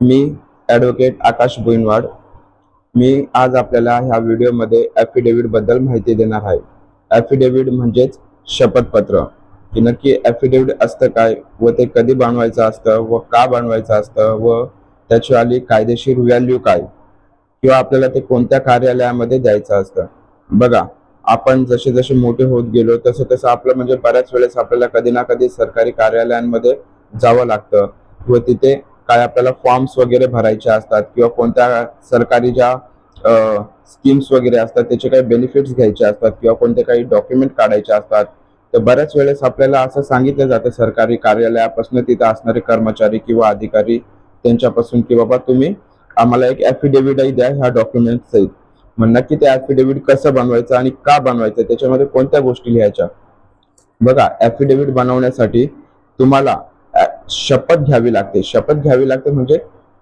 मी advocate आकाश भुईनवाड. मी आज आपल्याला ह्या व्हिडिओमध्ये ॲफिडेव्हिटबद्दल माहिती देणार आहे. ॲफिडेव्हिट म्हणजेच शपथपत्र. की नक्की ॲफिडेव्हिट असतं काय? व ते कधी बनवायचं असतं? व का बनवायचं असतं? व त्याची आली कायदेशीर व्हॅल्यू काय? किंवा आपल्याला ते कोणत्या कार्यालयामध्ये द्यायचं असतं? बघा आपण जसे जसे मोठे होत गेलो तसं तसं आपलं म्हणजे बऱ्याच वेळेस आपल्याला कधी ना कधी सरकारी कार्यालयांमध्ये जावं लागतं. व तिथे काय आपल्याला फॉर्म्स वगैरे भरायचे असतात किंवा कोणत्या सरकारी ज्या स्कीम्स वगैरे असतात त्याचे काही बेनिफिट्स घ्यायचे असतात किंवा कोणते काही डॉक्युमेंट काढायचे असतात तर बऱ्याच वेळेस आपल्याला असं सांगितलं जातं सरकारी कार्यालयापासून तिथं असणारे कर्मचारी किंवा अधिकारी त्यांच्यापासून की बाबा तुम्ही आम्हाला एक ॲफिडेव्हिटही द्या ह्या डॉक्युमेंट सहित. मग नक्की ते ॲफिडेव्हिट कसं बनवायचं आणि का बनवायचं त्याच्यामध्ये कोणत्या गोष्टी लिहायच्या? बघा ॲफिडेव्हिट बनवण्यासाठी तुम्हाला शपथ घ्यावी लागते. शपथ घ्यावी लागते म्हणजे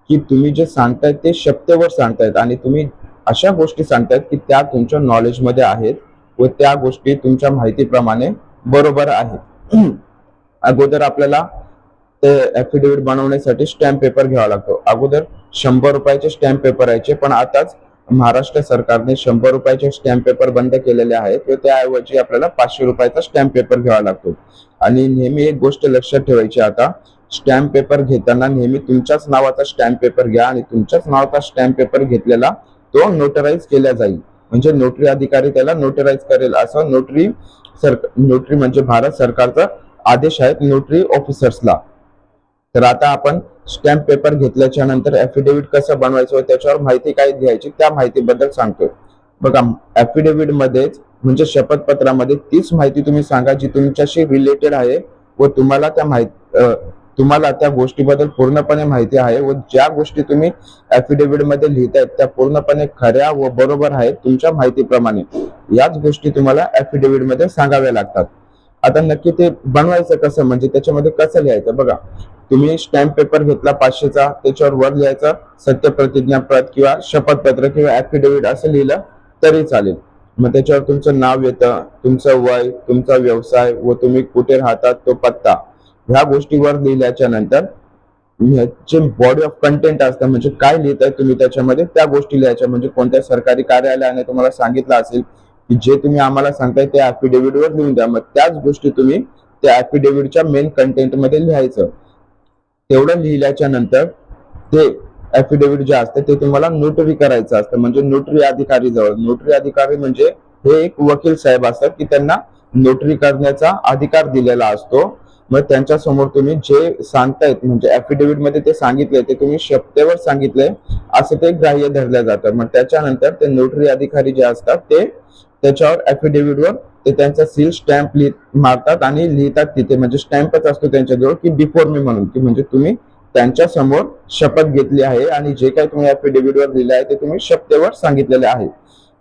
की तुम्ही जे सांगतायत ते शपथेवर सांगतायत आणि तुम्ही अशा गोष्टी सांगतायत की त्या तुमच्या नॉलेजमध्ये आहेत व त्या गोष्टी तुमच्या माहितीप्रमाणे बरोबर आहेत. अगोदर आपल्याला ते ऍफिडेव्हिट बनवण्यासाठी स्टॅम्प पेपर घ्यावा लागतो. अगोदर शंभर रुपयाचे स्टॅम्प पेपर यायचे पण आताच महाराष्ट्र सरकारने शंभर रुपयाचे स्टॅम्प पेपर बंद केलेले आहेत व त्याऐवजी आपल्याला पाचशे रुपयाचा स्टॅम्प पेपर घ्यावा लागतो. आणि नेहमी एक गोष्ट लक्षात ठेवायची आता स्टॅम्प पेपर घेताना नेहमी तुमच्याच नावाचा स्टॅम्प पेपर घ्या आणि तुमच्याच नावाचा स्टॅम्प पेपर घेतलेला तो नोटराईज केला जाईल. म्हणजे नोटरी अधिकारी त्याला नोटराईज करेल असं नोटरी सर नोटरी म्हणजे भारत सरकारचा आदेश आहेत नोटरी ऑफिसर्सला. तर आता आपण स्टॅम्प पेपर घेतल्याच्या नंतर ऍफिडेव्हिट कसं बनवायचं त्याच्यावर माहिती काय द्यायची त्या माहितीबद्दल सांगतोय. बघा ऍफिडेव्हिट मध्येच म्हणजे शपथपत्रामध्ये तीच माहिती तुम्ही सांगा जी तुमच्याशी रिलेटेड आहे व तुम्हाला त्या माहिती तुम्हाला त्या गोष्टीबद्दल पूर्णपणे माहिती आहे व ज्या गोष्टी तुम्ही ऍफिडेव्हिटमध्ये लिहितायत त्या पूर्णपणे खऱ्या व बरोबर आहेत तुमच्या माहितीप्रमाणे. याच गोष्टी तुम्हाला ऍफिडेव्हिटमध्ये सांगाव्या लागतात. आता नक्की ते बनवायचं कसं? म्हणजे त्याच्यामध्ये कसं लिहायचं? बघा तुम्ही स्टॅम्प पेपर घेतला पाचशेचा त्याच्यावर वर लिहायचं सत्य प्रतिज्ञापत्र किंवा शपथपत्र किंवा ऍफिडेव्हिट असं लिहिलं तरी चालेल. मग त्याच्यावर तुमचं नाव येतं तुमचं वय तुमचा व्यवसाय व तुम्ही कुठे राहतात तो पत्ता. ह्या गोष्टीवर लिहिल्याच्या नंतर जे बॉडी ऑफ कंटेंट असतं म्हणजे काय लिहिताय तुम्ही त्याच्यामध्ये त्या गोष्टी लिहायच्या. म्हणजे कोणत्या सरकारी कार्यालयाने तुम्हाला सांगितलं असेल की जे तुम्ही आम्हाला सांगताय ते affidavit वर लिहून द्या. मग त्याच गोष्टी तुम्ही त्या affidavit मेन कंटेंटमध्ये लिहायचं. तेवढं लिहिल्याच्या नंतर ते ऍफिडेव्हिट जे असतं ते तुम्हाला नोटरी करायचं असतं. म्हणजे नोटरी अधिकारी जवळ. नोटरी अधिकारी म्हणजे हे एक वकील साहेब असतात की त्यांना नोटरी करण्याचा अधिकार दिलेला असतो. मग त्यांच्यासमोर तुम्ही जे सांगतायत म्हणजे ऍफिडेव्हिटमध्ये ते सांगितले ते तुम्ही शपथेवर सांगितले असं ते ग्राह्य धरलं जातं. मग त्याच्यानंतर ते नोटरी अधिकारी जे असतात ते त्याच्यावर affidavit वर ते त्यांचा सील स्टॅम्प लिहित मारतात आणि लिहितात तिथे. म्हणजे स्टॅम्पच असतो त्यांच्याजवळ की बिफोर मी म्हणून की म्हणजे तुम्ही त्यांच्यासमोर शपथ घेतली आहे आणि जे काही तुम्ही affidavit वर लिहिलं आहे ते तुम्ही शपथेवर सांगितलेले आहे.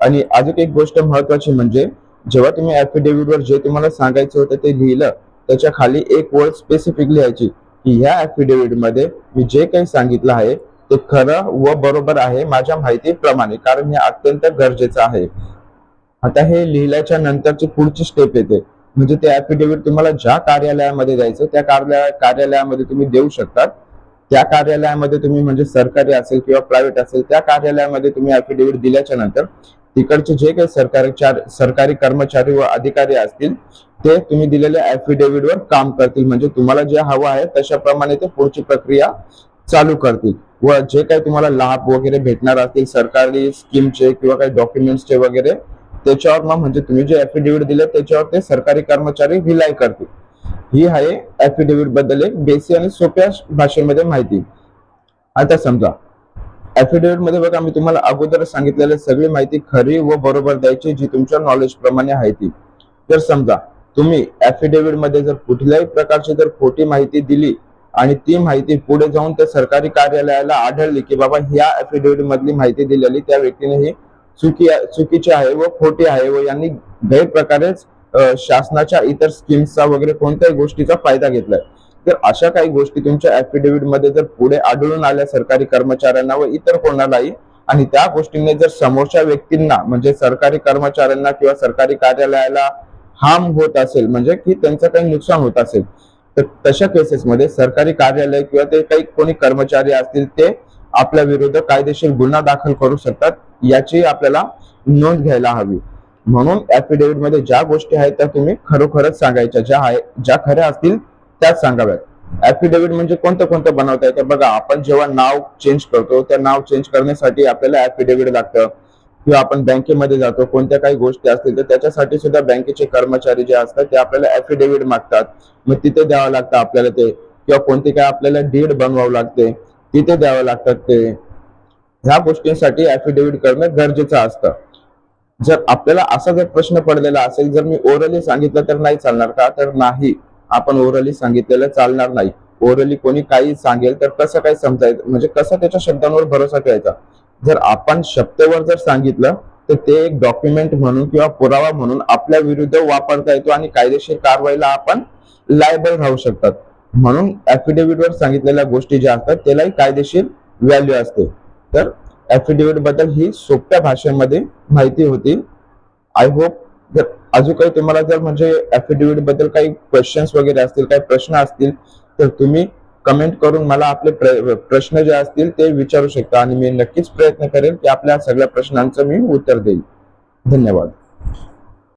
आणि अजून एक गोष्ट महत्वाची म्हणजे जेव्हा तुम्ही affidavit वर जे तुम्हाला सांगायचं होतं ते लिहिलं त्याच्याखाली एक वर्ड स्पेसिफिक लिहायची की ह्या ऍफिडेव्हिटमध्ये मी जे काही सांगितलं आहे ते खरं व बरोबर आहे माझ्या माहितीप्रमाणे कारण हे अत्यंत गरजेचं आहे. आता हे लिहिल्याच्या नंतरची पुढची स्टेप येते. म्हणजे ते ऍफिडेव्हिट तुम्हाला ज्या कार्यालयामध्ये द्यायचं त्या कार्यालय कार्यालयामध्ये तुम्ही देऊ शकतात. त्या कार्यालयामध्ये तुम्ही म्हणजे सरकारी असेल किंवा प्रायव्हेट असेल त्या कार्यालयामध्ये तुम्ही ऍफिडेव्हिट दिल्याच्या नंतर तिकडचे जे काही सरकारी चार- सरकारी कर्मचारी व अधिकारी असतील ते तुम्ही दिलेल्या affidavit काम करतील. म्हणजे तुम्हाला जे हवं आहे तशाप्रमाणे ते पुढची प्रक्रिया चालू करतील. व जे काही तुम्हाला लाभ वगैरे भेटणार असतील सरकारी स्कीमचे किंवा काही डॉक्युमेंट्सचे वगैरे त्याच्यावर मग म्हणजे तुम्ही जे ऍफिडेव्हिट दिले त्याच्यावर ते सरकारी कर्मचारी रिलाय करतील. ही आहे ऍफिडेव्हिटबद्दल एक बेसी आणि सोप्या भाषेमध्ये माहिती. आता समजा ऍफिडेव्हिटमध्ये बघा मी तुम्हाला अगोदर सांगितलेली सगळी माहिती खरी व बरोबर द्यायची जी तुमच्या नॉलेज प्रमाणे आहे ती. जर समजा तुम्ही ऍफिडेव्हिटमध्ये जर कुठल्याही प्रकारची जर खोटी माहिती दिली आणि ती माहिती पुढे जाऊन त्या सरकारी कार्यालयाला आढळली की बाबा ह्या ऍफिडेव्हिट मधली माहिती दिलेली त्या व्यक्तीने ही चुकी चुकीची आहे व खोटी आहे व यांनी गैरप्रकारेच शासनाच्या इतर स्कीम्सचा वगैरे कोणत्याही गोष्टीचा फायदा घेतलाय. तर अशा काही गोष्टी तुमच्या ऍफिडेव्हिटमध्ये जर पुढे आढळून आल्या सरकारी कर्मचाऱ्यांना व इतर कोणालाही आणि त्या गोष्टीने जर समोरच्या व्यक्तींना म्हणजे सरकारी कर्मचाऱ्यांना किंवा सरकारी कार्यालयाला हार्म होत असेल म्हणजे की त्यांचं काही नुकसान होत असेल तर तशा केसेसमध्ये सरकारी कार्यालय किंवा ते काही कोणी कर्मचारी असतील ते आपल्या विरुद्ध कायदेशीर गुन्हा दाखल करू शकतात याची आपल्याला नोंद घ्यायला हवी. म्हणून ऍफिडेव्हिटमध्ये ज्या गोष्टी आहेत त्या तुम्ही खरोखरच सांगायच्या ज्या आहे ज्या खऱ्या असतील त्याच सांगाव्यात. ऍफिडेव्हिट म्हणजे कोणतं कोणतं बनवता येतं बघा आपण जेव्हा नाव चेंज करतो त्या नाव चेंज करण्यासाठी आपल्याला ऍफिडेव्हिट लागतं. किंवा आपण बँकेमध्ये जातो कोणत्या काही गोष्टी असतील तर त्याच्यासाठी सुद्धा बँकेचे कर्मचारी जे असतात ते आपल्याला ऍफिडेव्हिट मागतात. मग तिथे द्यावं लागतं आपल्याला ते. किंवा कोणती काय आपल्याला डीड बनवावं लागते तिथे द्यावं लागतात ते. ह्या गोष्टींसाठी ऍफिडेव्हिट करणं गरजेचं असतं. जर आपल्याला असा जर प्रश्न पडलेला असेल जर मी ओरली सांगितलं तर नाही चालणार का? तर नाही. आपण ओरली सांगितलेलं चालणार नाही. ओरली कोणी काही सांगेल तर कसं काय समजायचं म्हणजे कसं त्याच्या शब्दांवर भरोसा ठेवायचा? जर आपण शब्दावर जर सांगितलं तर ते एक डॉक्युमेंट म्हणून किंवा पुरावा म्हणून आपल्या विरुद्ध वापरता येतो आणि कायदेशीर कारवाईला आपण लायबल राहू शकतात. म्हणून ऍफिडेव्हिटवर वर सांगितलेल्या गोष्टी ज्या असतात त्यालाही कायदेशीर व्हॅल्यू असते. तर ऍफिडेव्हिटबद्दल ही सोप्या भाषेमध्ये माहिती होती. आय होप अजून काही तुम्हाला जर म्हणजे अफिडेव्हिटबद्दल काही क्वेश्चन्स वगैरे असतील काही प्रश्न असतील तर तुम्ही कमेंट करून मला आपले प्र- प्रश्न जे असतील ते विचारू शकता आणि मी नक्कीच प्रयत्न करेन की आपल्या सगळ्या प्रश्नांचं मी उत्तर देईल. धन्यवाद.